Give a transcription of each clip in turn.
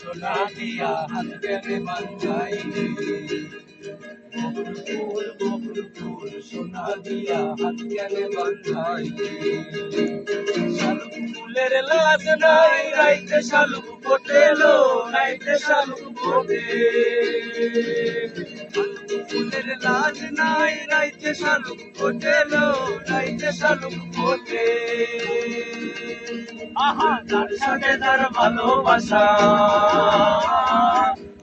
সোনা দিয়া হাত কেনে দিয়া হাত কেনে বান্ধাই শালুক ফুলের লাজ নাই রাইতে শালুক ফোটেলো রাইতে শালুক লাজ নাই রাইতে শালুক ফোটেলো রাইতে শালুক ফোটে আহা যার সাথে তার ভালোবাসা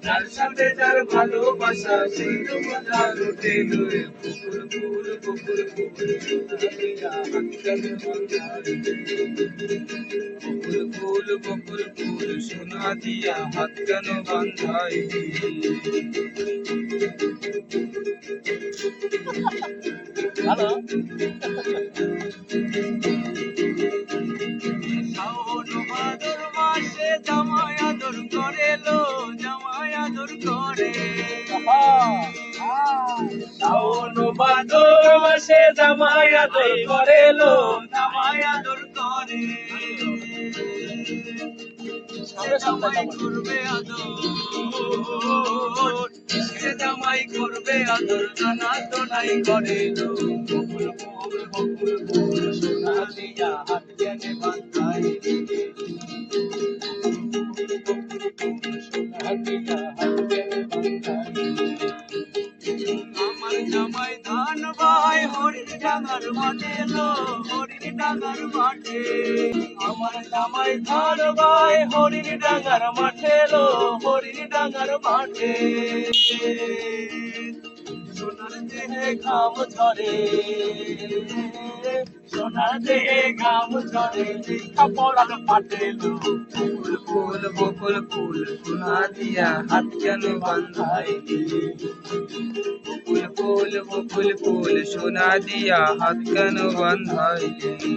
যার সাথে তার ভালোবাসা সেই মজা লুটে লুয়ে কুকুর কুকুর কুকুর কুকুর কুকুর কুল কুকুর কুল সোনা দিয়া হাত কেন বান্ধাই মাসে জামাই আদর করে লো জামাই আদর করে। শাওন ভাদর মাসে জামাই আদর করে লো জামাই আদর করে। জামাই। করবে আদর। সে জামাই করবে আদর জানা তো। নাই করে আমার জামাই হরিণ ডাঙার মাঠে লো হরিণ ডাঙার মাঠে। আমার জামাই ধর ভাই হরিণ ডাঙার মাঠে লো হরিণ ডাঙার মাঠে। সোনার দেহে ঘাম ঝরে। সোনা দেহে গাম ঝরে কাপড়াল পাটেলু ফুল ফুল, বকুল ফুল, সোনা দিয়া হাত কেন বান্ধাই দিলি ফুল ফুল, বকুল ফুল, সোনা দিয়া হাত কেন বান্ধাই দিলি